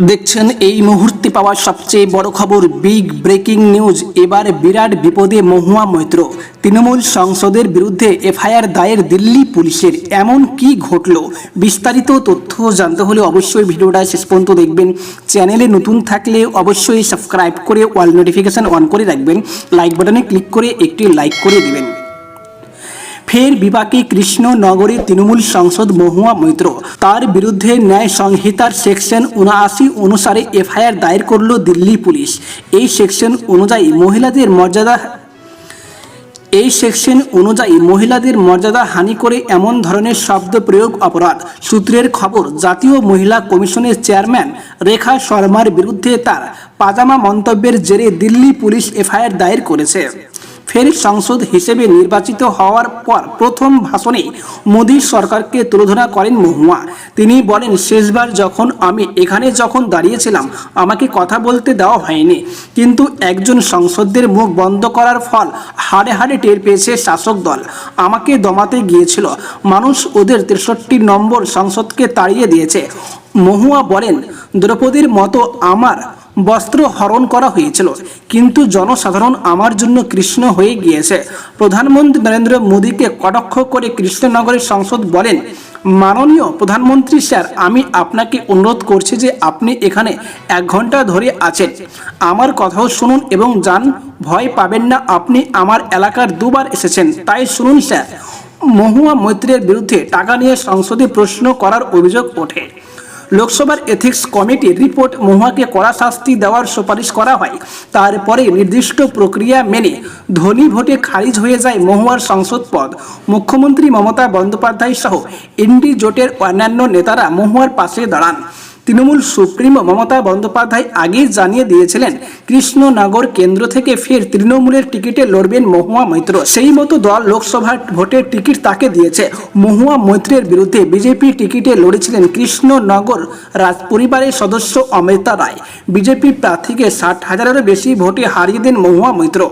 দেখছেন এই মুহূর্তে পাওয়া সবচেয়ে বড় খবর বিগ ব্রেকিং নিউজ এবার বিরাট বিপদে মহুয়া মৈত্র। তৃণমূল সংসদের বিরুদ্ধে এফআইআর দায়ের দিল্লি পুলিশের। এমন কি ঘটল? বিস্তারিত তথ্য জানতে হলে অবশ্যই ভিডিওটা শেষ পর্যন্ত দেখবেন। চ্যানেলে নতুন থাকলে অবশ্যই সাবস্ক্রাইব করে অল নোটিফিকেশন অন করে রাখবেন। লাইক বাটনে ক্লিক করে একটি লাইক করে দিবেন। ফের বিপাকে কৃষ্ণনগরের তৃণমূল সাংসদ মহুয়া মৈত্র। তার বিরুদ্ধে ন্যায় সংহিতার সেকশন উনআশি অনুসারে এফআইআর দায়ের করল দিল্লি পুলিশ। এই সেকশন অনুযায়ী মহিলাদের মর্যাদা এই সেকশন অনুযায়ী মহিলাদের মর্যাদা হানি করে এমন ধরনের শব্দ প্রয়োগ অপরাধ। সূত্রের খবর, জাতীয় মহিলা কমিশনের চেয়ারম্যান রেখা শর্মার বিরুদ্ধে তার পাজামা মন্তব্যের জেরে দিল্লি পুলিশ এফআইআর দায়ের করেছে। ফের সংসদ হিসেবে নির্বাচিত হওয়ার পর প্রথম ভাষণে মোদী সরকারকে তুলোধনা করেন মহুয়া। তিনি বলেন, শেষবার যখন আমি এখানে যখন দাঁড়িয়েছিলাম, আমাকে কথা বলতে দেওয়া হয়নি। কিন্তু একজন সংসদদের মুখ বন্ধ করার ফল হাড়ে হাড়ে টের পেয়েছে শাসক দল। আমাকে দমাতে গিয়েছিল। মানুষ ওদের তেষট্টি নম্বর সংসদকে তাড়িয়ে দিয়েছে। মহুয়া বলেন, দ্রৌপদীর মতো আমার বস্ত্র হরণ করা হয়েছিল। কিন্তু জনসাধারণ আমার জন্য কৃষ্ণ হয়ে গিয়েছে। প্রধানমন্ত্রী নরেন্দ্র মোদীকে কটাক্ষ করে কৃষ্ণনগরের সংসদ বলেন, মাননীয় প্রধানমন্ত্রী স্যার, আমি আপনাকে অনুরোধ করছি যে আপনি এখানে এক ঘণ্টা ধরে আছেন। আমার কথাও শুনুন এবং যান, ভয় পাবেন না, আপনি আমার এলাকার দুবার এসেছেন। তাই শুনুন স্যার। মহুয়া মৈত্রের বিরুদ্ধে টাকা নিয়ে সংসদে প্রশ্ন করার অভিযোগ ওঠে। লোকসভার এথিক্স কমিটির রিপোর্ট মহুয়াকে কড়া শাস্তি দেওয়ার সুপারিশ করা হয়। তারপরে নির্দিষ্ট প্রক্রিয়া মেনে ধনী ভোটে খারিজ হয়ে যায় মহুয়ার সংসদ পদ। মুখ্যমন্ত্রী মমতা বন্দ্যোপাধ্যায় সহ এনডি জোটের অন্যান্য নেতারা মহুয়ার পাশে দাঁড়ান। তৃণমূল সুপ্রিমো মমতা বন্দ্যোপাধ্যায় আগেই জানিয়ে দিয়েছিলেন, কৃষ্ণনগর কেন্দ্র থেকে ফের তৃণমূলের টিকিটে লড়বেন মহুয়া মৈত্র। সেই মতো দল লোকসভার ভোটের টিকিট তাকে দিয়েছে। মহুয়া মৈত্রের বিরুদ্ধে বিজেপি টিকিটে লড়েছিলেন কৃষ্ণনগর রাজ পরিবারের সদস্য অমৃতা রায়। বিজেপি প্রার্থীকে ষাট হাজারেরও বেশি ভোটে হারিয়ে দেন মহুয়া মৈত্র।